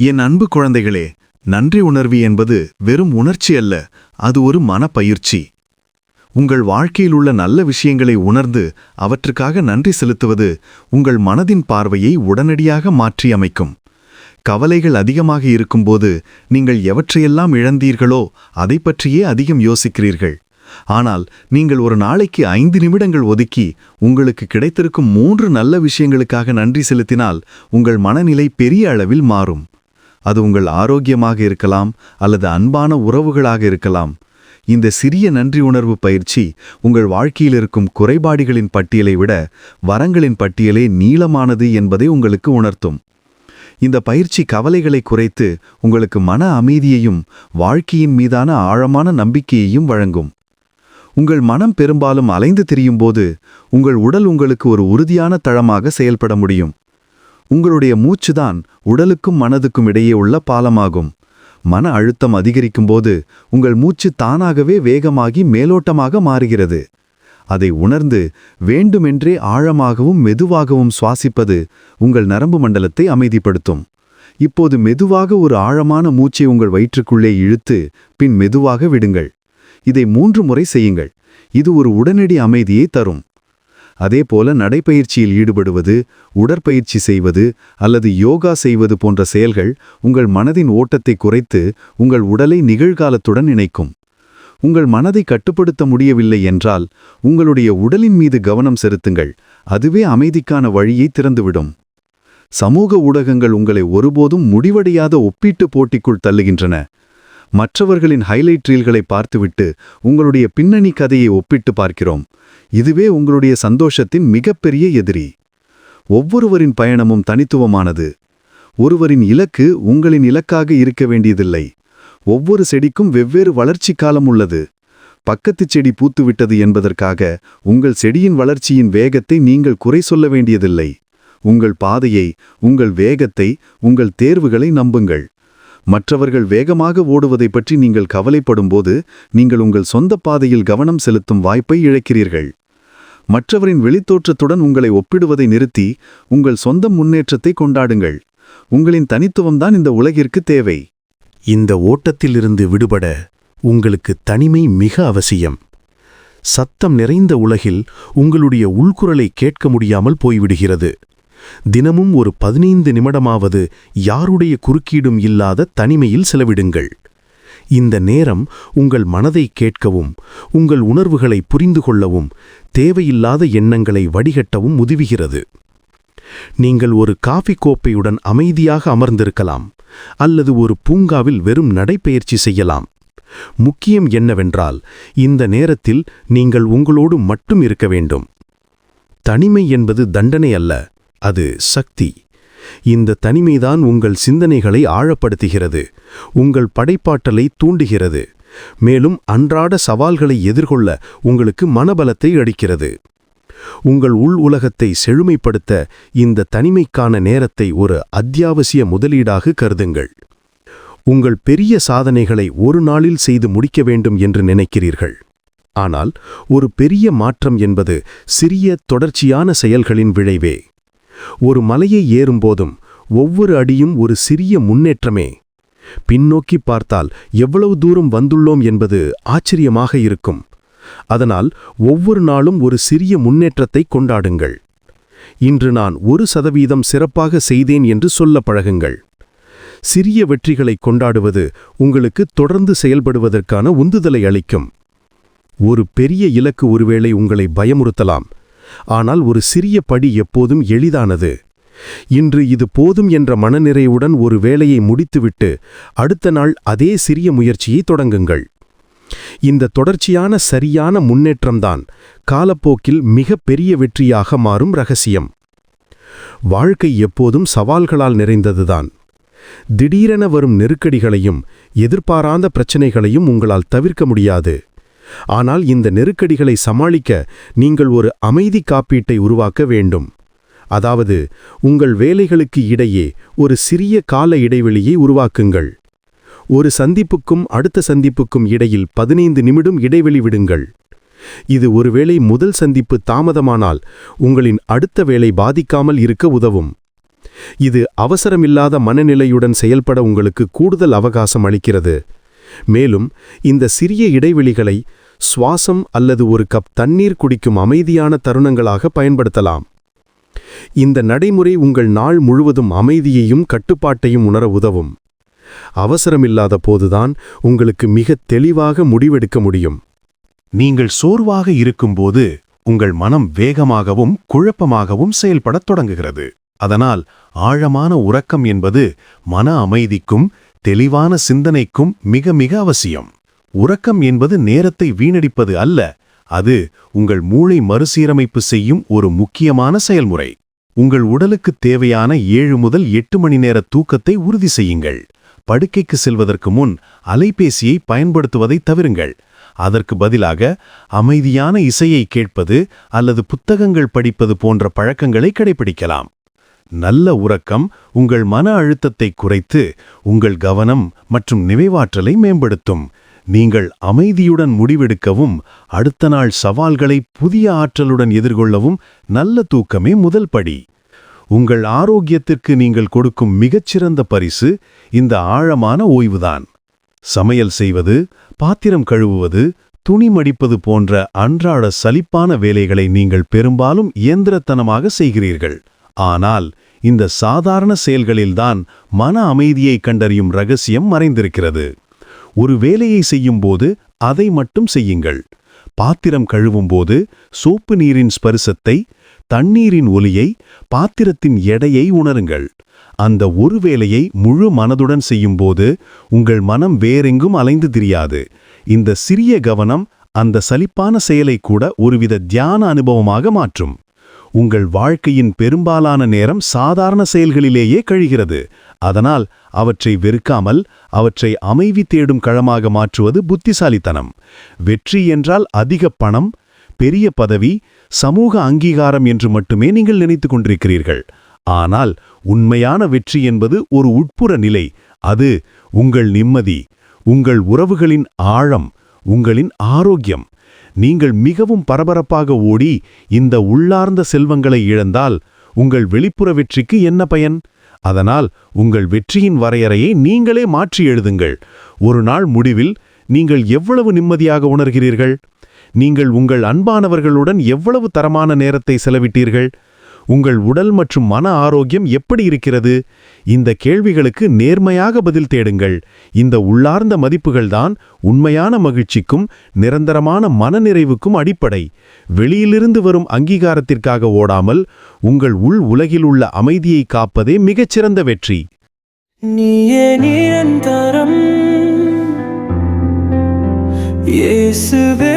என் அன்பு குழந்தைகளே நன்றி உணர்வு என்பது வெறும் உணர்ச்சி அல்ல அது ஒரு மனப்பயிற்சி. உங்கள் வாழ்க்கையில் உள்ள நல்ல விஷயங்களை உணர்ந்து அவற்றுக்காக நன்றி செலுத்துவது உங்கள் மனதின் பார்வையை உடனடியாக மாற்றியமைக்கும். கவலைகள் அதிகமாக இருக்கும்போது நீங்கள் எவற்றையெல்லாம் இழந்தீர்களோ அதைப் பற்றியே அதிகம் யோசிக்கிறீர்கள். ஆனால் நீங்கள் ஒரு நாளைக்கு ஐந்து நிமிடங்கள் ஒதுக்கி உங்களுக்கு கிடைத்திருக்கும் மூன்று நல்ல விஷயங்களுக்காக நன்றி செலுத்தினால் உங்கள் மனநிலை பெரிய அளவில் மாறும். அது உங்கள் ஆரோக்கியமாக இருக்கலாம் அல்லது அன்பான உறவுகளாக இருக்கலாம். இந்த சிறிய நன்றி உணர்வு பயிற்சி உங்கள் வாழ்க்கையில் இருக்கும் குறைபாடுகளின் பட்டியலை விட வரங்களின் பட்டியலே நீளமானது என்பதை உங்களுக்கு உணர்த்தும். இந்த பயிற்சி கவலைகளை குறைத்து உங்களுக்கு மன அமைதியையும் வாழ்க்கையின் மீதான ஆழமான நம்பிக்கையையும் வழங்கும். உங்கள் மனம் பெரும்பாலும் அலைந்து திரியும்போது உங்கள் உடல் உங்களுக்கு ஒரு உறுதியான தளமாக செயல்பட முடியும். உங்களுடைய மூச்சுதான் உடலுக்கும் மனதுக்கும் இடையே உள்ள பாலமாகும். மன அழுத்தம் அதிகரிக்கும்போது உங்கள் மூச்சு தானாகவே வேகமாகி மேலோட்டமாக மாறுகிறது. அதை உணர்ந்து வேண்டுமென்றே ஆழமாகவும் மெதுவாகவும் சுவாசிப்பது உங்கள் நரம்பு மண்டலத்தை அமைதிப்படுத்தும். இப்போது மெதுவாக ஒரு ஆழமான மூச்சை உங்கள் வயிற்றுக்குள்ளே இழுத்து பின் மெதுவாக விடுங்கள். இதை மூன்று முறை செய்யுங்கள். இது ஒரு உடனடி அமைதியை தரும். அதேபோல நடைப்பயிற்சியில் ஈடுபடுவது உடற்பயிற்சி செய்வது அல்லது யோகா செய்வது போன்ற செயல்கள் உங்கள் மனதின் ஓட்டத்தை குறைத்து உங்கள் உடலை நிகழ்காலத்துடன் இணைக்கும். உங்கள் மனதை கட்டுப்படுத்த முடியவில்லை என்றால் உங்களுடைய உடலின் மீது கவனம் செலுத்துங்கள். அதுவே அமைதிக்கான வழியை திறந்துவிடும். சமூக ஊடகங்கள் உங்களை ஒருபோதும் முடிவடையாத ஒப்பீட்டு போட்டிக்குள் தள்ளுகின்றன. மற்றவர்களின் ஹைலைட் ரீல்களை பார்த்துவிட்டு உங்களுடைய பின்னணி கதையை ஒப்பிட்டு பார்க்கிறோம். இதுவே உங்களுடைய சந்தோஷத்தின் மிகப்பெரிய எதிரி. ஒவ்வொருவரின் பயணமும் தனித்துவமானது. ஒருவரின் இலக்கு உங்களின் இலக்காக இருக்க வேண்டியதில்லை. ஒவ்வொரு செடிக்கும் வெவ்வேறு வளர்ச்சி காலம் உள்ளது. பக்கத்துச் செடி பூத்துவிட்டது என்பதற்காக உங்கள் செடியின் வளர்ச்சியின் வேகத்தை நீங்கள் குறை சொல்ல வேண்டியதில்லை. உங்கள் பாதையை உங்கள் வேகத்தை உங்கள் தேர்வுகளை நம்புங்கள். மற்றவர்கள் வேகமாக ஓடுவதை பற்றி நீங்கள் கவலைப்படும்போது நீங்கள் உங்கள் சொந்த பாதையில் கவனம் செலுத்தும் வாய்ப்பை இழக்கிறீர்கள். மற்றவரின் வெளித்தோற்றத்துடன் உங்களை ஒப்பிடுவதை நிறுத்தி உங்கள் சொந்த முன்னேற்றத்தை கொண்டாடுங்கள். உங்களின் தனித்துவம்தான் இந்த உலகிற்கு தேவை. இந்த ஓட்டத்திலிருந்து விடுபட உங்களுக்கு தனிமை மிக அவசியம். சத்தம் நிறைந்த உலகில் உங்களுடைய உள்குரலை கேட்க முடியாமல் போய்விடுகிறது. தினமும் ஒரு பதினைந்து நிமிடமாவது யாருடைய குறுக்கீடும் இல்லாத தனிமையில் செலவிடுங்கள். இந்த நேரம் உங்கள் மனதை கேட்கவும் உங்கள் உணர்வுகளை புரிந்து கொள்ளவும் தேவையில்லாத எண்ணங்களை வடிகட்டவும் உதவுகிறது. நீங்கள் ஒரு காஃபி கோப்பையுடன் அமைதியாக அமர்ந்திருக்கலாம் அல்லது ஒரு பூங்காவில் வெறும் நடைப்பயிற்சி செய்யலாம். முக்கியம் என்னவென்றால் இந்த நேரத்தில் நீங்கள் உங்களோடு மட்டும் இருக்க வேண்டும். தனிமை என்பது தண்டனை அல்ல அது சக்தி. இந்த தனிமைதான் உங்கள் சிந்தனைகளை ஆழப்படுத்துகிறது உங்கள் படைப்பாற்றலை தூண்டுகிறது மேலும் அன்றாட சவால்களை எதிர்கொள்ள உங்களுக்கு மனபலத்தை அளிக்கிறது. உங்கள் உள் உலகத்தை செழுமைப்படுத்த இந்த தனிமைக்கான நேரத்தை ஒரு அத்தியாவசிய முதலீடாக கருதுங்கள். உங்கள் பெரிய சாதனைகளை ஒரு நாளில் செய்து முடிக்க வேண்டும் என்று நினைக்கிறீர்கள். ஆனால் ஒரு பெரிய மாற்றம் என்பது சிறிய தொடர்ச்சியான செயல்களின் விளைவே. ஒரு மலையை ஏறும்போதும் ஒவ்வொரு அடியும் ஒரு சிறிய முன்னேற்றமே. பின்னோக்கி பார்த்தால் எவ்வளவு தூரம் வந்துள்ளோம் என்பது ஆச்சரியமாக இருக்கும். அதனால் ஒவ்வொரு நாளும் ஒரு சிறிய முன்னேற்றத்தை கொண்டாடுங்கள். இன்று நான் ஒரு சதவீதம் சிறப்பாக செய்தேன் என்று சொல்ல பழகுங்கள். சிறிய வெற்றிகளை கொண்டாடுவது உங்களுக்கு தொடர்ந்து செயல்படுவதற்கான உந்துதலை அளிக்கும். ஒரு பெரிய இலக்கு ஒருவேளை உங்களை பயமுறுத்தலாம். ஆனால் ஒரு சிறிய படி எப்போதும் எளிதானது. இன்று இது போதும் என்ற மனநிறைவுடன் ஒரு வேலையை முடித்துவிட்டு அடுத்த நாள் அதே சிறிய முயற்சியை தொடங்குங்கள். இந்த தொடர்ச்சியான சரியான முன்னேற்றம்தான் காலப்போக்கில் மிக பெரிய வெற்றியாக மாறும் ரகசியம். வாழ்க்கை எப்போதும் சவால்களால் நிறைந்ததுதான். திடீரென வரும் நெருக்கடிகளையும் எதிர்பாராந்த பிரச்சனைகளையும் உங்களால் தவிர்க்க முடியாது. ஆனால் இந்த நெருக்கடிகளை சமாளிக்க நீங்கள் ஒரு அமைதி காப்பீட்டை உருவாக்க வேண்டும். அதாவது உங்கள் வேலைகளுக்கு இடையே ஒரு சிறிய கால இடைவெளியை உருவாக்குங்கள். ஒரு சந்திப்புக்கும் அடுத்த சந்திப்புக்கும் இடையில் பதினைந்து நிமிடம் இடைவெளி விடுங்கள். இது ஒருவேளை முதல் சந்திப்பு தாமதமானால் உங்களின் அடுத்த வேலை பாதிக்காமல் இருக்க உதவும். இது அவசரமில்லாத மனநிலையுடன் செயல்பட உங்களுக்கு கூடுதல் அவகாசம் அளிக்கிறது. மேலும் இந்த சிறிய இடைவெளிகளை சுவாசம் அல்லது ஒரு கப் தண்ணீர் குடிக்கும் அமைதியான தருணங்களாக பயன்படுத்தலாம். இந்த நடைமுறை உங்கள் நாள் முழுவதும் அமைதியையும் கட்டுப்பாட்டையும் உணர உதவும். அவசரமில்லாத போதுதான் உங்களுக்கு மிக தெளிவாக முடிவெடுக்க முடியும். நீங்கள் சோர்வாக இருக்கும்போது உங்கள் மனம் வேகமாகவும் குழப்பமாகவும் செயல்படத் தொடங்குகிறது. அதனால் ஆழமான உறக்கம் என்பது மன அமைதிக்கும் தெளிவான சிந்தனைக்கும் மிக மிக அவசியம். உறக்கம் என்பது நேரத்தை வீணடிப்பது அல்ல அது உங்கள் மூளை மறுசீரமைப்பு செய்யும் ஒரு முக்கியமான செயல்முறை. உங்கள் உடலுக்கு தேவையான ஏழு முதல் எட்டு மணி நேர தூக்கத்தை உறுதி செய்யுங்கள். படுக்கைக்கு செல்வதற்கு முன் அலைபேசியை பயன்படுத்துவதை தவிருங்கள். அதற்கு பதிலாக அமைதியான இசையை கேட்பது அல்லது புத்தகங்கள் படிப்பது போன்ற பழக்கங்களை கடைபிடிக்கலாம். நல்ல உறக்கம் உங்கள் மன அழுத்தத்தை குறைத்து உங்கள் கவனம் மற்றும் நினைவாற்றலை மேம்படுத்தும். நீங்கள் அமைதியுடன் முடிவெடுக்கவும் அடுத்த நாள் சவால்களை புதிய ஆற்றலுடன் எதிர்கொள்ளவும் நல்ல தூக்கமே முதல் படி. உங்கள் ஆரோக்கியத்திற்கு நீங்கள் கொடுக்கும் மிகச்சிறந்த பரிசு இந்த ஆழமான ஓய்வுதான். சமையல் செய்வது பாத்திரம் கழுவுவது துணி மடிப்பது போன்ற அன்றாட சலிப்பான வேலைகளை நீங்கள் பெரும்பாலும் இயந்திரத்தனமாக செய்கிறீர்கள். ஆனால் இந்த சாதாரண செயல்களில்தான் மன அமைதியை கண்டறியும் ரகசியம் மறைந்திருக்கிறது. ஒரு வேலையை செய்யும்போது அதை மட்டும் செய்யுங்கள். பாத்திரம் கழுவும்போது சோப்பு நீரின் ஸ்பரிசத்தை தண்ணீரின் ஒலியை பாத்திரத்தின் எடையை உணருங்கள். அந்த ஒரு வேலையை முழு மனதுடன் செய்யும்போது உங்கள் மனம் வேறெங்கும் அலைந்து திரியாது. இந்த சிறிய கவனம் அந்த சலிப்பான செயலை கூட ஒருவித தியான அனுபவமாக மாற்றும். உங்கள் வாழ்க்கையின் பெரும்பாலான நேரம் சாதாரண செயல்களிலேயே கழிகிறது. அதனால் அவற்றை வெறுக்காமல் அவற்றை அமைவி தேடும் களமாக மாற்றுவது புத்திசாலித்தனம். வெற்றி என்றால் அதிக பணம் பெரிய பதவி சமூக அங்கீகாரம் என்று மட்டுமே நீங்கள் நினைத்துக் கொண்டிருக்கிறீர்கள். ஆனால் உண்மையான வெற்றி என்பது ஒரு உட்புற நிலை. அது உங்கள் நிம்மதி உங்கள் உறவுகளின் ஆழம் உங்களின் ஆரோக்கியம். நீங்கள் மிகவும் பரபரப்பாக ஓடி இந்த உள்ளார்ந்த செல்வங்களை இழந்தால் உங்கள் வெளிப்புற வெற்றிக்கு என்ன பயன்? அதனால் உங்கள் வெற்றியின் வரையறையை நீங்களே மாற்றி எழுதுங்கள். ஒரு நாள் முடிவில் நீங்கள் எவ்வளவு நிம்மதியாக உணர்கிறீர்கள்? நீங்கள் உங்கள் அன்பானவர்களுடன் எவ்வளவு தரமான நேரத்தை செலவிட்டீர்கள்? உங்கள் உடல் மற்றும் மன ஆரோக்கியம் எப்படி இருக்கிறது? இந்த கேள்விகளுக்கு நேர்மையாக பதில் தேடுங்கள். இந்த உள்ளார்ந்த மதிப்புகள்தான் உண்மையான மகிழ்ச்சிக்கும் நிரந்தரமான மனநிறைவுக்கும் அடிப்படை. வெளியிலிருந்து வரும் அங்கீகாரத்திற்காக ஓடாமல் உங்கள் உள் உலகில் உள்ள அமைதியை காப்பதே மிகச்சிறந்த வெற்றி. நீயே நிரந்தரம். இயேசுவே